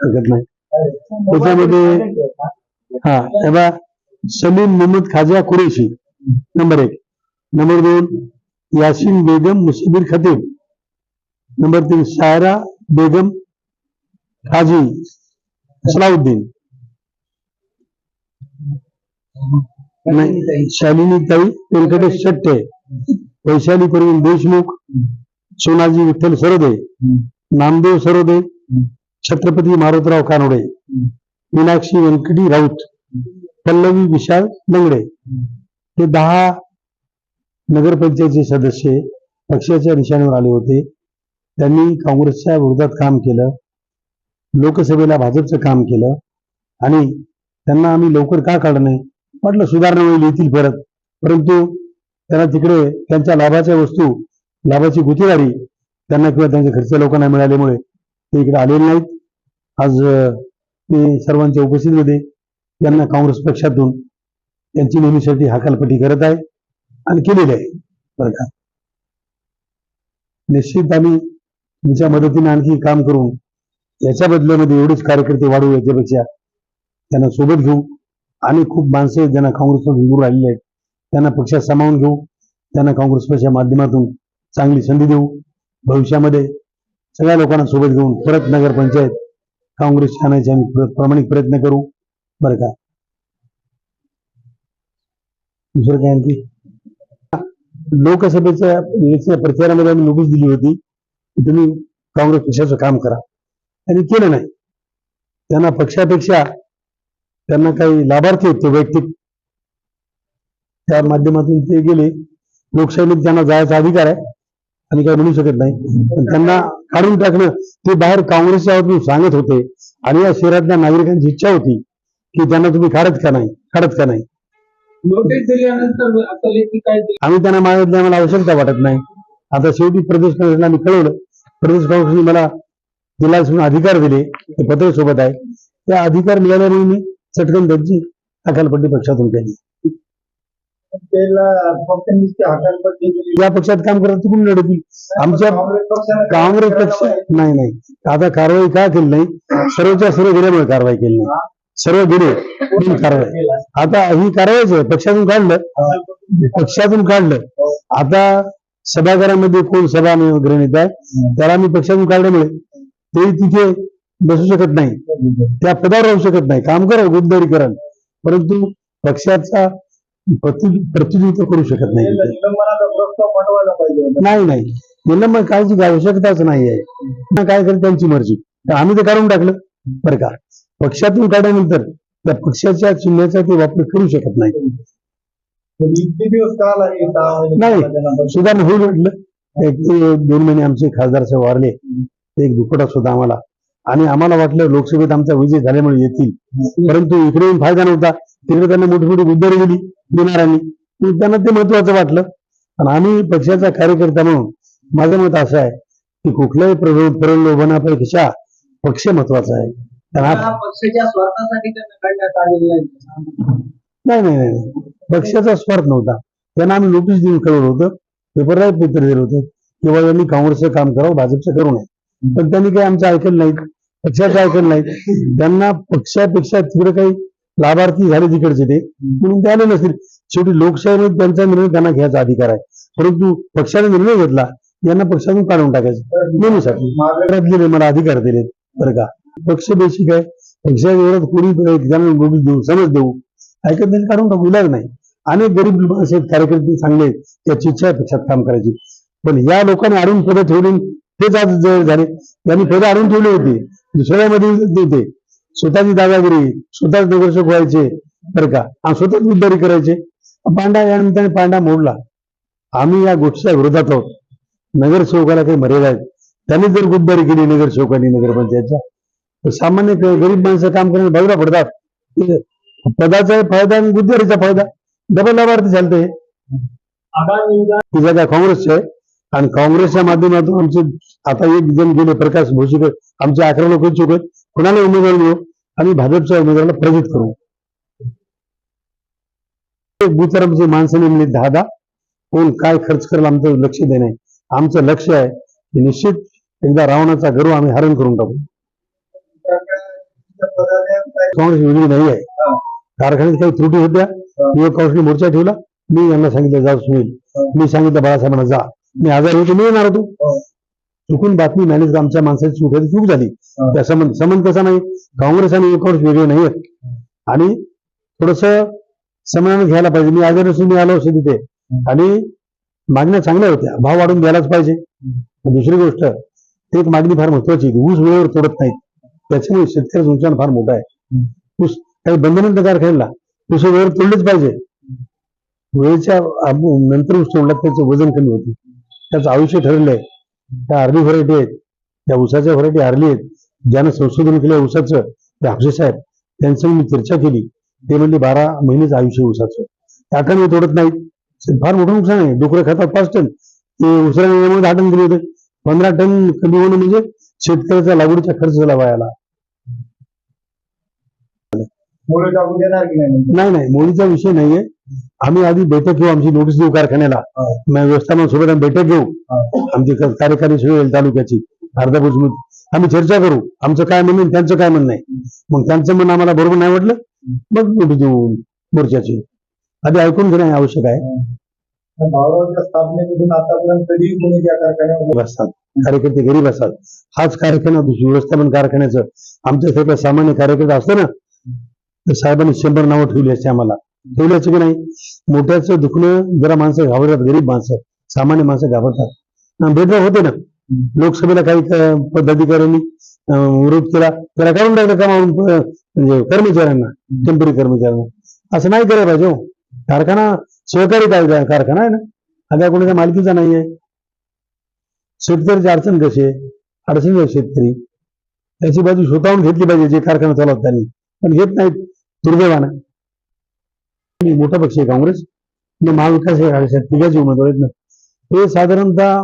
हरकत नाही. त्याच्यामध्ये हा तेव्हा बघा सलीम मोहम्मद खाजा कुरेशी नंबर एक. नंबर दोन यासिन बेगम मुसबीर खतीब. नंबर तीन सायरा बेगम खाजी सलाउद्दीन. शालिनी ताई व्यंकटेश शट्टे वैशाली प्रवीण देशमुख सोनाजी विठ्ठल सरोदे नामदेव सरोदे छत्रपती मारुतराव कानोडे मीनाक्षी व्यंकटी राऊत पल्लवी विशाल लंगडे हे दहा नगरपंचायतचे सदस्य पक्षाच्या निशाणीवर आले होते. त्यांनी काँग्रेसच्या विरोधात काम केलं लोकसभेला भाजपचं काम केलं आणि त्यांना आम्ही लवकर का काढलं नाही? म्हटलं सुधारणा होईल येतील परत. परंतु त्यांना तिकडे त्यांच्या लाभाच्या वस्तू लाभाची गुतेवारी त्यांना किंवा त्यांच्या घरच्या लोकांना मिळाल्यामुळे ते इकडे आलेले नाहीत. आज मी ते सर्वांच्या उपस्थितीमध्ये त्यांना काँग्रेस पक्षातून त्यांची नेहमीसाठी हकालपट्टी करत आहे आणि केलेली आहे. बरं का? निश्चित आम्ही तुमच्या मदतीने आणखी काम करून याच्या बदल्यामध्ये एवढेच कार्यकर्ते वाढवू याच्यापेक्षा. त्यांना सोबत घेऊ. आणि खूप माणसं आहेत ज्यांना काँग्रेसमधून दूर आलेले आहेत. त्यांना पक्षात सामावून घेऊ. त्यांना काँग्रेस पक्षाच्या माध्यमातून चांगली संधी देऊ. भविष्यामध्ये सगळ्या लोकांना सोबत घेऊन परत नगरपंचायत काँग्रेस आणायचे आम्ही प्रामाणिक प्रयत्न करू. बरं का? दुसरं काय आणखी? लोकसभेच्या इलेक्शनच्या प्रचारामध्ये आम्ही नोटीस दिली होती की तुम्ही काँग्रेस पक्षाचं काम करा. आणि केलं नाही. त्यांना पक्षापेक्षा त्यांना काही लाभार्थी होते वैयक्तिक. त्या माध्यमातून ते गेले. लोकशाहीमध्ये त्यांना जायचा अधिकार आहे. आणि काही म्हणू शकत नाही. पण त्यांना काढून टाकणं ते बाहेर काँग्रेसच्या वतीने सांगत होते. आणि या शहरातल्या नागरिकांची इच्छा होती की त्यांना तुम्ही काढत का नाही काढत का नाही? काय दिलं? आम्ही त्यांना मागितलं आम्हाला आवश्यकता वाटत नाही. आता शेवटी प्रदेश काँग्रेसला मी कळवलं. प्रदेश काँग्रेसने मला म्हणून अधिकार दिले. ते पत्र सोबत आहे. त्या अधिकार मिळाल्यामुळे मी चटकन त्यांची अकालपट्टी पक्षातून केली त्याला फक्त नुसती हकालपट्टी दिली. या पक्षात काम करत कुठून लढतील? आमच्या काँग्रेस पक्ष नाही नाही. आता कारवाई का केली नाही? सर्वच्या सर्व गेल्यामुळे कारवाई केली नाही. सर्व गेले कारवाई. आता ही कारवाईच आहे. पक्षातून काढलं. पक्षातून काढलं. आता सभागारामध्ये कोण सभा वगैरे नेत आहे? त्याला मी पक्षातून काढल्यामुळे ते तिथे बसू शकत नाही. त्या पदावर राहू शकत नाही. काम करा गुद्दारी कराल परंतु पक्षाचा प्रतिनिधित्व करू शकत नाही. नाही नाही. निलंबन काळजी आवश्यकताच नाही आहे काय करेल त्यांची मर्जी. तर आम्ही ते काढून टाकलं. बरं का? पक्षातून काढल्यानंतर त्या पक्षाच्या चिन्हाचा ते वापर करू शकत नाही. हे नाही. सुधारणा होईल म्हटलं एक ते दोन महिने आमचे खासदार साहेब वारले. एक दुःखटच होता आम्हाला आणि आम्हाला वाटलं लोकसभेत आमचा विजय झाल्यामुळे येतील. परंतु इकडे येऊन फायदा नव्हता. तिकडे त्यांना मोठी मोठी गुद्दारी गेली देणाऱ्यांनी. पण त्यांना ते महत्वाचं वाटलं. आणि आम्ही पक्षाचा कार्यकर्ता म्हणून माझं मत असं आहे की कुठल्याही प्रलो- प्रलोभनापेक्षा पक्ष महत्त्वाचा आहे. पक्षाच्या स्वार्थासाठी नाही नाही नाही नाही. पक्षाचा स्वार्थ नव्हता. त्यांना आम्ही नोटीस देऊन कळवलं होतं. पेपरला पत्र दिलं होतं. किंवा यांनी काँग्रेसचं काम करावं भाजपचं करू नये. पण त्यांनी काही आमचं ऐकलं नाही. पक्षाचं ऐकलं नाही त्यांना पक्षापेक्षा तिकडे काही लाभार्थी झाले तिकडचे ते. म्हणून ते आले नसतील. शेवटी लोकशाहीमध्ये त्यांचा निर्णय त्यांना घ्यायचा अधिकार आहे. परंतु पक्षाने निर्णय घेतला यांना पक्षातून काढून टाकायचं. नेहमीसाठी दिले मला अधिकार दिले बरं का? पक्ष बेसिक आहे. पक्षाच्या विरोधात कोणी त्यांना नोटीस देऊ समज देऊ. ऐकत नाही काढून टाकू इलाज नाही. अनेक गरीब माणसं आहेत, कार्यकर्ते चांगले त्या त्याची इच्छा आहे पक्षात काम करायची. पण या लोकांनी आणून पदं ठेवली तेच आज झाले त्यांनी पदं आणून ठेवली होती. दुसऱ्यामध्ये देते. स्वतःची दादागिरी स्वतःच नगरसेवक व्हायचे बरं का. आणि स्वतःच गुद्दारी करायचे. पांडा यानंतर पांडा मोडला. आम्ही या गोष्टीच्या विरोधात आहोत. नगरसेवकाला काही मर्यादा आहेत. त्यांनी जर गुद्दारी केली नगरसेवकांनी नगरपंचायतच्या तर सामान्य गरीब माणसं काम करण्यास बाजूला पडतात. पदाचा फायदा आणि गुद्दारीचा फायदा. डबल लाभार्थी चालते ही जागा काँग्रेसची आहे. आणि काँग्रेसच्या माध्यमातून आमचे आता एक जण गेले प्रकाश भोसीकर आमचे अकरा लोक इच्छुक आहेत. कुणाला उमेदवार देऊ आणि भाजपच्या उमेदवाराला प्रेरित करू. बुचारामचे माणसं नेमली दहा दहा कोण काय खर्च करेल आमचं लक्ष देणे आमचं लक्ष आहे की निश्चित एकदा रावणाचा गर्व आम्ही हरण करून टाकू. काँग्रेस वेगळी नाही आहे. कारखान्यात काही त्रुटी होत्या. युवक काँग्रेसने मोर्चा ठेवला. मी यांना सांगितलं जा सुनील. मी सांगितलं बाळासाहेबांना जा. मी आजार होतो मी येणार होतो. चुकून बातमी मॅनेज आमच्या माणसाची चूक आहे ती चूक झाली. त्या संबंध संबंध कसा नाही. काँग्रेस आणि काँग्रेस वेगळे नाही आहेत आणि थोडस समाधान घ्यायला पाहिजे. मी आजारी असून मी आलो असतो तिथे. आणि मागण्या चांगल्या होत्या. भाव वाढून द्यायलाच पाहिजे. दुसरी गोष्ट एक मागणी फार महत्वाची. ऊस वेळेवर तोडत नाहीत. त्याच्यामुळे शेतकऱ्याचं नुकसान फार मोठं आहे. ऊस काही बंधन कारखान्याला. ऊस वेळेवर तोडलेच पाहिजे. वेळेच्या नंतर ऊस तोडला त्याचं वजन कमी होते. त्याचं आयुष्य ठरलेलं आहे त्या अर्ली व्हरायटी आहेत. त्या ऊसाच्या व्हरायटी अर्ली आहेत. ज्यानं संशोधन केलं ऊसाचं ते हापसे साहेब त्यांचं मी चर्चा केली. ते म्हणजे बारा महिनेच आयुष्य ऊसाचं. टाकाने तोडत नाहीत. फार मोठं नुकसान आहे. डुकरं खातात पाच टन. ते दुसऱ्या महिन्यामध्ये दहा टन दिले होते. पंधरा टन कमी होणं म्हणजे शेतकऱ्याचा लागवडीचा खर्च झाला वायाला नाही? नाही नाही. मोडीचा विषय नाहीये. आम्ही आधी बैठक घेऊ आमची नोटीस देऊ कारखान्याला. व्यवस्थापन सोबत आम्ही बैठक घेऊ. आमची कार्यकारी सभा होईल तालुक्याची. अर्धा आम्ही चर्चा करू. आमचं काय म्हणणं आहे, त्यांचं काय म्हणणं आहे. मग त्यांचं म्हणणं आम्हाला बरोबर नाही वाटलं मग नोटीस देऊ मोर्चाची. आधी ऐकून घेणं हे आवश्यक आहे. कार्यकर्ते गरीब असतात. हाच कारखाना दुसरं व्यवस्थापन कारखान्याचं. आमच्यासारखा सामान्य कार्यकर्ता असतो ना तर साहेबांनी शंभर नावं ठेवली असते आम्हाला. ठेवल्याचं की नाही? मोठ्याचं दुखणं जरा माणसं घाबरतात गरीब माणसं सामान्य माणसं घाबरतात. अं, भेदभाव होते ना. लोकसभेला काही पदाधिकाऱ्यांनी विरोध केला त्याला काढून टाकलं कामावून म्हणजे कर्मचाऱ्यांना टेंपररी कर्मचाऱ्यांना. असं नाही करायला पाहिजे हो. कारखाना सहकारी कारखाना आहे ना. आता कोणाच्या मालकीचा नाहीये शेतकऱ्याची अडचण कशी आहे? अडचण शेतकरी. त्याची बाजू स्वतःहून घेतली पाहिजे जे कारखाना चालवत त्यांनी. पण घेत नाहीत दुर्दैवानं. आणि मोठा पक्ष आहे काँग्रेस आणि महाविकास आघाडीच्या तिघाचे उमेदवार आहेत ना हे साधारणतः